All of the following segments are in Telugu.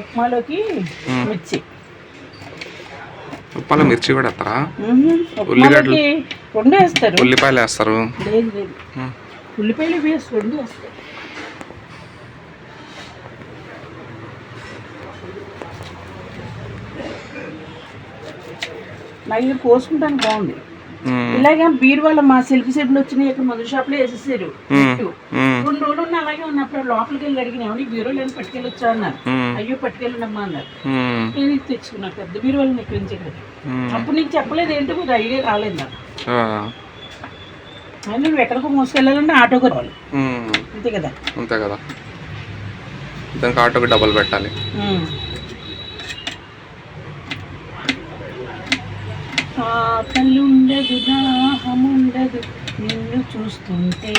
ఉప్మాలోకి మిర్చి. ఉప్పాలో మిర్చి కూడా వేస్తారా. ఉప్మాలోకి రెండు వేస్తారు. ఉల్లిపాయలు వేస్తారు. ఉల్లిపాయలు వేసి రెండు వేస్తారు. ఇది కోసుకుంటాను బాగుంది. ఇలాగే బీరువాళ్ళ మా సెల్ఫ్ సెట్లు వచ్చినాయి ఇక్కడ మందు షాప్లో వేసేసారు. రెండు రోజులు ఉన్న అలాగే ఉన్నప్పుడు లోపలికి వెళ్ళి అడిగిన ఏమని బీరువాలు ఏమైనా పట్టుకెళ్ళొచ్చా అన్నారు. అయ్యో పట్టుకెళ్ళండమ్మా అన్నారు. నేను ఇది తెచ్చుకున్నా పెద్ద నుంచి ఇక్కడ ఉమ్. అప్పుడు నీకు చెప్పలేదు ఏంటో? కొద్ది ఐడియా రాలేదు నాకు. నువ్వు ఎక్కడికో మోసుకెళ్ళాలంటే ఆటోకి రావాలి. అంతే కదా. అంతే కదా. దానికి ఆటోకి డబ్బులు పెట్టాలి. ఉండదు దాహం ఉండదు నిన్ను చూస్తుంటే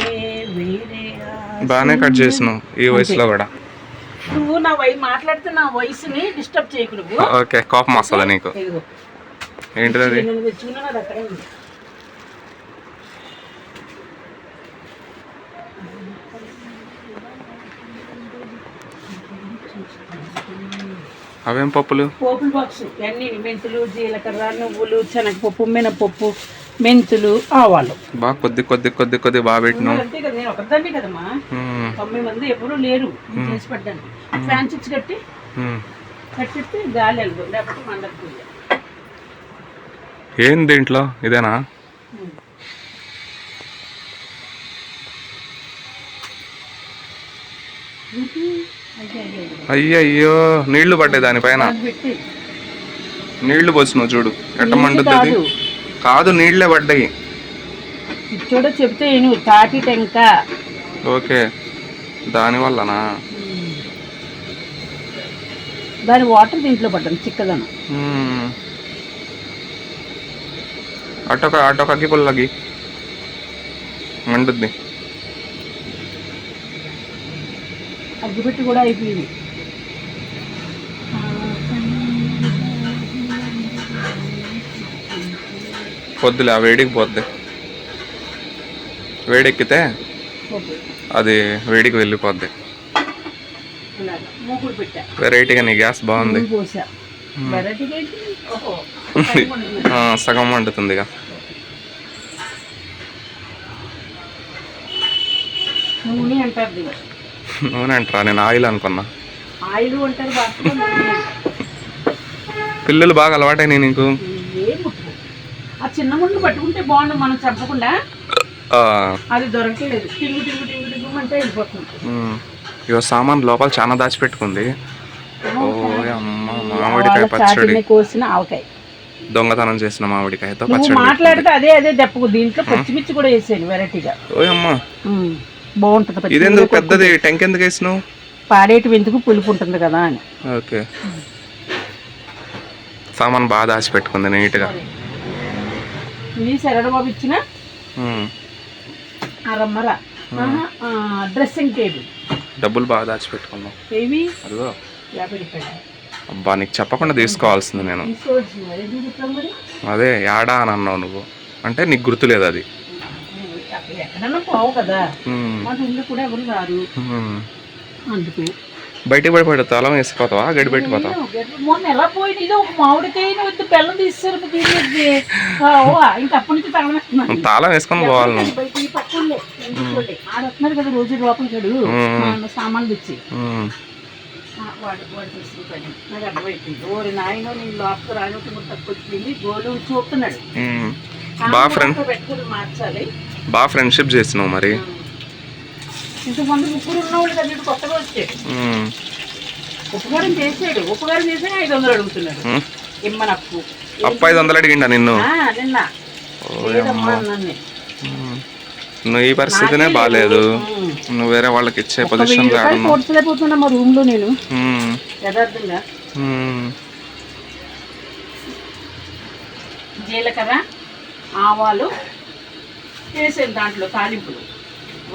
వేరే బాగానే కట్ చేసినావు ఈ వయసులో కూడా. నువ్వు నా వై మాట్లాడితే నా వయసుని డిస్టర్బ్ చేయకు నువ్వు. ఓకే కోపం వస్తుందా నీకు. ఏంటిది అవేం పప్పులు? పోపుల బాక్స్. అన్ని మెంతులు జీలకర్ర నువ్వులు శనగపప్పు మినపప్పు. మెంతులు ఆవాలు. బాగా కొద్ది కొద్ది కొద్ది కొద్ది బాగా పెట్టినావు అంతే కదా నేను ఒకదాన్ని కదమ్మా. తొంభై మంది ఎవరు లేరు చేసి ఫ్యాన్ స్విచ్ కట్టి. కట్టిస్తే గాలి వెళ్ళదు లేకపోతే మండదు ఏం దీంట్లో? ఇదేనా? అయ్యయ్యో నీళ్ళు పడ్డాయి దానిపైన. నీళ్ళు పోసినావు చూడు ఎట్ట మండుతుంది కాదు నీళ్ళే పడ్డాయి. చూడ చెప్తే నువ్వు తాటి టెంక. ఓకే. దానివల్లనా దాని వాటర్ దీంట్లో పడ్డాను చిక్కదనం. అటొక అటొక అగ్గి పుల్లగి మండుద్ది. అగ్గిపెట్టి కూడా అయిపోయింది. పొద్దులే ఆ వేడికి పోద్ది. వేడెక్కితే అది వేడికి వెళ్ళిపోద్ది. వెరైటీగా నీ గ్యాస్ బాగుంది. సగం వండుతుందిగా. నూనె అంటారు నూనె అంటారా నేను ఆయిల్ అనుకున్నా. పిల్లలు బాగా అలవాటైనాయి నీకు. ఆ చిన్న ముందు పట్టుకుంటే బాగుండు మనం చంపకుండా. ఆ, అది దొరకలేదు టింగు టింగు టింగు టింగు అంటే వెళ్ళిపోతుంది. ఇగో సామాన్ లోపల చాలా దాచిపెట్టుకుంది. మామిడికాయ పచ్చడి. కోసిన ఆవకాయ. దొంగతనం చేసిన మామిడికాయతో పచ్చడి మాట్లాడితే అదే అదే దెప్పకు దీంట్లో పచ్చిమిర్చి కూడా వేసాను వెరైటీగా. ఓ అమ్మ. ఉమ్, బాగుంటుంది పచ్చిమిర్చి. ఇదెందుకు పెద్దది? టెంక్ ఎందుకు వేసినావు? పాడేటి వెందుకు పులుపు ఉంటుంది కదా అని. ఓకే. సామాన్ బాగా దాచిపెట్టుకుంది నీట్గా. ఇది శరణబాబు ఇచ్చిన మ్మ్. అరమ్మర డ్రెస్సింగ్ టేబుల్ డబ్బులు బాగా దాచిపెట్టుకున్నావు. ఏవి? అదిగో. యాభై రూపాయలు అబ్బా నీకు చెప్పకుండా తీసుకోవాల్సింది నేను. అదే యాడా అని అన్నావు నువ్వు. అంటే నీకు గుర్తులేదు అది. ఎక్కడన్నా పోవు కదా. కూడా ఎవరు రారు. మ్మ్. అందుకు బయటికి పడిపోయాడు. తాళం వేసిపోతావా గడి పెట్టిపోతావా నేను మొన్న ఎలా పోయింది ఇదో ఒక మామిడికాయ వద్దు బెల్లం తీస్తారు దీనికి ఇంకా అప్పటి నుంచి తగలేస్తున్నాను తాళం వేసుకొని పోవాలి ఈ వస్తున్నారు కదా రోజు లోపలికాడు సామాన్లు తెచ్చి. వాడు వాడు నాకు అర్థమైపోయింది. ఓరి నాయన నేను లోపల రానట్టు గోలు చూపుతున్నాడు బాగా ఫ్రెండ్ పెట్టుకుని మార్చాలి. బాగా ఫ్రెండ్షిప్ చేసినావు మరి. ఇంతమంది ముగ్గురు ఉన్నవాళ్ళు కదా కొత్తగా వచ్చాడు. ఉపకారం చేసాడు ఉపకారం చేస్తే ఐదు వందలు అడుగుతున్నాడు. మ్మ్. ఇమ్మనప్పు. అప్ప ఐదు వందలు అడిగిండా నిన్ను. నువ్వు ఈ పరిస్థితినే బాగాలేదు. నువ్వు వేరే వాళ్ళకి ఇచ్చే పొజిషన్ పోడ్చలేకపోతున్నా మా రూమ్లో నేను. యథార్థంగా. జీలకర్ర ఆవాలు వేసాను దాంట్లో తాలింపులు.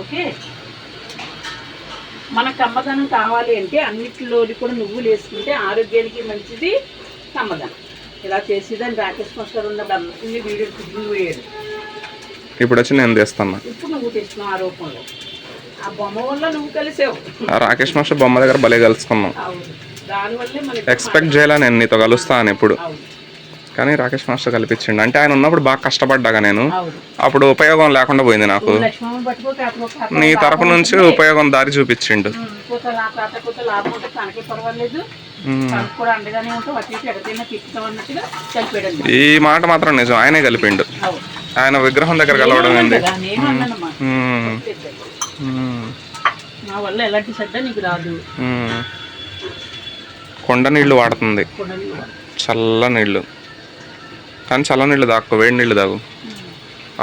ఓకే? మన కమ్మదనం కావాలి అంటే అన్నిటిలోని కూడా నువ్వులు వేసుకుంటే ఆరోగ్యానికి మంచిది కమ్మదనం. ఇలా చేసేదని రాకేష్ మాస్టర్ ఉన్నప్పుడు అన్ని వీడియో కుకింగ్ పోయాడు ఇప్పుడు వచ్చి నేను తెస్తున్నా ఇప్పుడు నువ్వు తెచ్చిన ఆరోపణలో ఆ బొమ్మ వల్ల నువ్వు కలిసావు. ఆ రాకేష్ మాస్టర్ బొమ్మ దగ్గర భలే కలుసుకున్నాం. అవును. దానివల్లే మనకి ఎక్స్పెక్ట్ చేయలే నేను నీతో కలుస్తా అని ఎప్పుడు కానీ రాకేష్ మాస్టర్ కల్పించిండు. అంటే ఆయన ఉన్నప్పుడు బాగా కష్టపడ్డాగా నేను. అప్పుడు ఉపయోగం లేకుండా పోయింది నాకు. నీ తరపు నుంచి ఉపయోగం దారి చూపించిండు. ఈ మాట మాత్రం నిజం. ఆయనే కలిపిండు. ఆయన విగ్రహం దగ్గర కలవడం ఏంది? నా వల్ల ఎలాంటి శ్రద్ధ నీకు రాదు. ఉమ్. కొండ నీళ్ళు వాడుతుంది. చల్ల నీళ్ళు. కానీ చల్ల నీళ్ళు దాక్కో వేడి నీళ్ళు తాగు.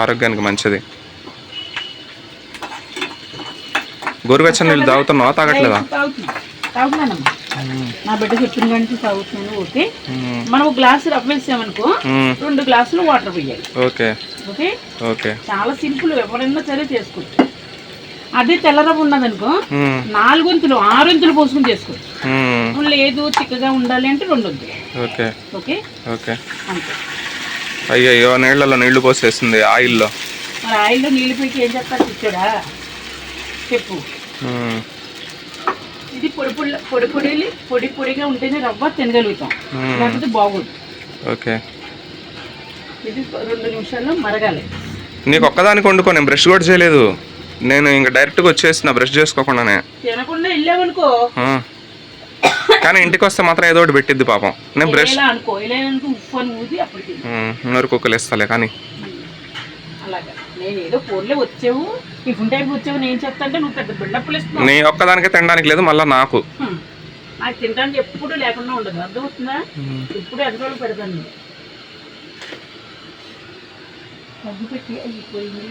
ఆరోగ్యానికి మంచిది. గోరువెచ్చని నీళ్ళు తాగుతున్నావా? తాగట్లేదా? నా బిడ్డ చెప్పిన కానీ తాగుతున్నాను ఓకే? మనం ఒక గ్లాసు రవ్వ వేసామనుకో రెండు గ్లాసులు వాటర్ పోయాలి. ఓకే. ఓకే? ఓకే. చాలా సింపుల్ ఎవరైనా సరే చేసుకోవచ్చు. అదే తెల్ల రవ్వ ఉన్నదనుకో నాలుగొంతులు ఆరొంతులు పోసుకుని చేసుకోవచ్చు. లేదు చిక్కగా ఉండాలి అంటే రెండు ఓకే. ఓకే? ఓకే. అంతే. అయ్యయ్యో నీళ్ళలో నీళ్ళు పోసేస్తుంది ఆయిల్లో. మరి ఆయిల్లో పెట్టి ఏం చెప్పు. ఇది పొడి పొడి పొడి పొడి పొడి పొడిగా ఉంటేనే రవ్వ తినగలుగుతాం. ఉమ్, లేకపోతే బాగోదు. ఓకే. ఇది రెండు నిమిషాల్లో మరగాలి. నీకు ఒక్కదానికి వండుకో నేను బ్రష్ కూడా చేయలేదు. నేను ఇంకా డైరెక్ట్గా వచ్చేసిన బ్రష్ చేసుకోకుండానే. తినకుండా వెళ్ళామనుకో. కానీ ఇంటికి వస్తే మాత్రం ఏదో ఒకటి పెట్టిద్ది పాపం. నేను బ్రష్ ఇలా అనుకో ఇలా అనుకో ఉప్పు అని ఊది అప్పటికి ఉమ్, నోరు కుక్కలు ఇస్తాలే కానీ నీ ఒక్కదానికే తినడానికి లేదు మళ్ళీ నాకు. తినడానికి ఎప్పుడు లేకుండా ఉండదు. అర్థమవుతుందా? పెడతాను. అగ్గిపెట్టి అయిపోయింది.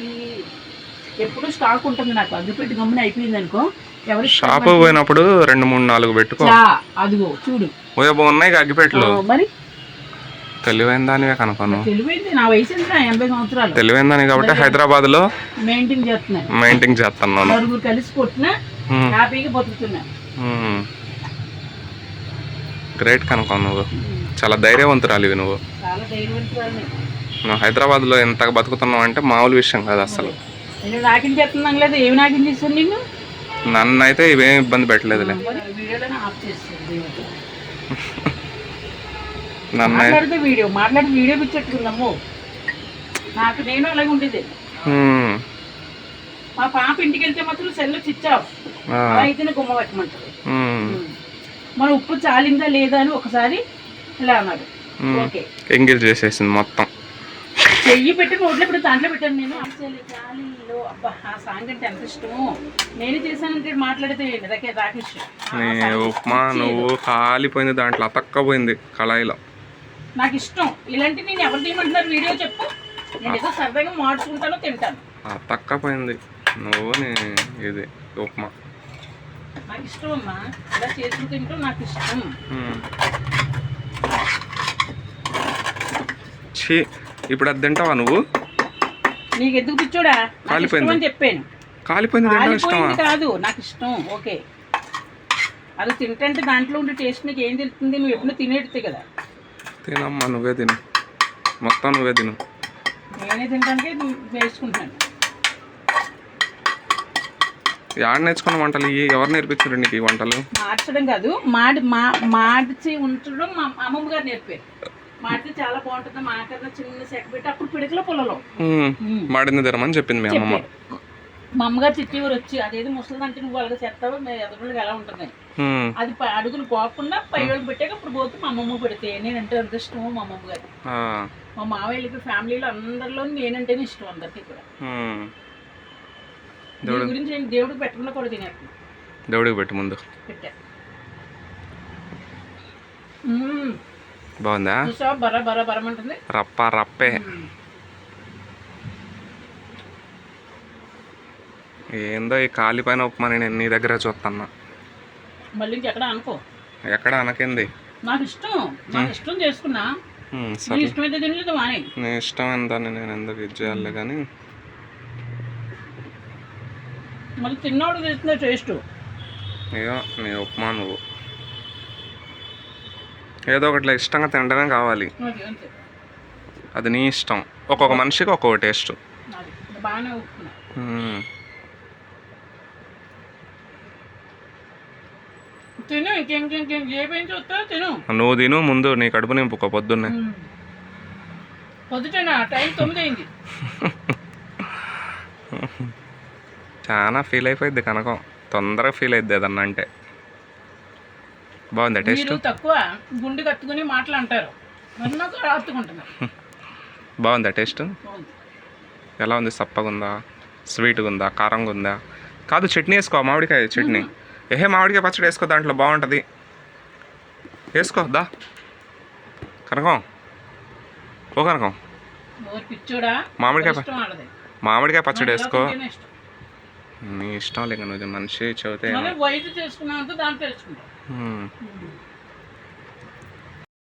ఎప్పుడు స్టాక్ ఉంటుంది నాకు. అగ్గిపెట్టి గమ్మున అయిపోయింది అనుకో షాప్ పోయినప్పుడు రెండు మూడు నాలుగు పెట్టుకో. అదిగో చూడు. ఓయబో ఉన్నాయి అగ్గిపెట్లు మరి? తెలివైన దానివే కనుకోను తెలివైన దాని కాబట్టి హైదరాబాద్లో మెయింటైన్ చేస్తున్నాను. గ్రేట్ కనుకో నువ్వు. చాలా ధైర్యవంతురాలివి నువ్వు. నువ్వు హైదరాబాద్లో ఎంత బతుకుతున్నావు అంటే మామూలు విషయం కాదు అసలు. నేను నాకిం చేస్తున్నాను లేదా ఏమి నాకిం చేస్తాను నిన్ను? నన్ను అయితే ఇవేం ఇబ్బంది పెట్టలేదులే. ఆఫ్ నన్ను మాట్లాడితే వీడియో మాట్లాడి వీడియో పిచ్చెట్టుకుందాము నాకు నేను అలాగే ఉండేది. మా పాప ఇంటికి వెళ్తే మాత్రం సెల్ చిచ్చావు ఆ, అలా అయితేనే గుమ్మ పెట్టమంటారు మన ఉప్పు చాలిందా లేదా అని ఒకసారి ఇలా అన్నాడు. ఓకే. ఎంగేజ్ చేసేసింది మొత్తం. చెయ్యి పెట్టి నోట్లో ఇప్పుడు దాంట్లో పెట్టాను నేను. చాలీలో అబ్బా ఆ సాంగ్ అంటే ఎంత ఇష్టమో. నేను చేశానంటే మాట్లాడితే రకే రాకేష్. నీ ఉప్మా నువ్వు కాలిపోయింది దాంట్లో అతక్కపోయింది కళాయిలో. నాకు ఇష్టం. ఇలాంటి నేను ఎవరు తీయమంటున్నారు? వీడియో చెప్పు. నేను ఏదో సరదాగా మార్చుకుంటానో తింటాను. అతక్కపోయింది. నువ్వు నీ ఇది ఉప్మా. నాకు ఇష్టం అమ్మా. ఇలా చేసుకుని తింటాం నాకు ఇష్టం. ఇప్పుడు అది తింటావా నువ్వు? నీకు ఎందుకు పిచ్చోడా కాలిపోయింది. అని చెప్పాను. కాలిపోయింది ఇష్టమా కాలిపోయింది కాదు నాకు ఇష్టం ఓకే. అది తింటంటే దాంట్లో ఉండే టేస్ట్ నీకు ఏం తెలుస్తుంది? నువ్వు ఎప్పుడు తినేటితే కదా. తినమ్మా నువ్వే తిను. మొత్తం నువ్వే తిను. నేనే తినడానికి వేసుకుంటున్నాను యాడ నేర్చుకున్న వంటలు? ఇవి ఎవరు నేర్పించారు నీకు ఈ వంటలు? మార్చడం కాదు మాడి మా మార్చి ఉంచడం మా అమ్మమ్మ గారు నేర్పారు. మాడితే చాలా బాగుంటుంది. మాకన్నా చిన్న సెక పెట్టి అప్పుడు పిడకలో పొలలో ఉమ్, మాడింది చెప్పింది మీ అమ్మమ్మ. మా అమ్మగారు చిట్టివారు వచ్చి అదేదో ముసలిది అంటే నువ్వు అలాగే చేస్తావో? మేము ఎదురుగా ఎలా ఉంటుంది? అది ప- అడుగులు పోకుండా పై వాళ్ళకి పెట్టాక అప్పుడు పోతే మా అమ్మమ్మ పెడితే నేనంటే అంత ఇష్టము మా అమ్మమ్మ గారు ఆ, మా మావయ్యలకి ఫ్యామిలీలో అందరిలో నేనంటేనే ఇష్టం అందరికీ కూడా. దీని గురించి నేను దేవుడికి పెట్టకుండా కూడా తినేస్తాను. దేవుడికి పెట్టు ముందు. పెట్టా. బాగుందా? చూసావా? బర బర బరమంటుంది రప్ప రప్పే. ఏందో ఈ కాలిపోయిన ఉప్మా నేను నీ దగ్గర చూస్తున్నా మళ్ళీ ఇంకెక్కడ అనుకో. ఎక్కడ అనకింది నాకు ఇష్టం. నాకు ఇష్టం చేసుకున్నా. ఉమ్, నీ సరే. ఇష్టమైతే తినలేదు మానే నీ ఇష్టమైన దాన్ని నేను ఎందుకు ఇది చేయాలి కానీ. మళ్ళీ తిన్నవాడు తెలిసిన టేస్ట్. అయ్యో నీ ఉప్మా నువ్వు. ఏదో ఒకటి ఇష్టంగా తినడమే కావాలి. అది నీ ఇష్టం. ఒక్కొక్క మనిషికి ఒక్కొక్క టేస్ట్. నువ్వు తిను ముందు నీ కడుపు నింపుకో పొద్దున్నే. చాలా ఫీల్ అయిపోయింది కనకం. తొందరగా ఫీల్ అయింది ఏదన్నా అంటే. బాగుందా టేస్ట్? తక్కువ గుండె మాటలు అంటారు రాత్తుకుంటున్నారు బాగుందా టేస్ట్? ఎలా ఉంది? సప్పగా ఉందా స్వీట్గా ఉందా కారంగా ఉందా కాదు చట్నీ వేసుకో మామిడికాయ చట్నీ. ఏహే మామిడికాయ పచ్చడి వేసుకో దాంట్లో బాగుంటుంది. వేసుకో దా. కనకం. ఓ కనకం. మామిడికాయ మామిడికాయ పచ్చడి వేసుకో. నీ ఇష్టం లేక నువ్వు మనిషి చెబితే Hmm. hmm.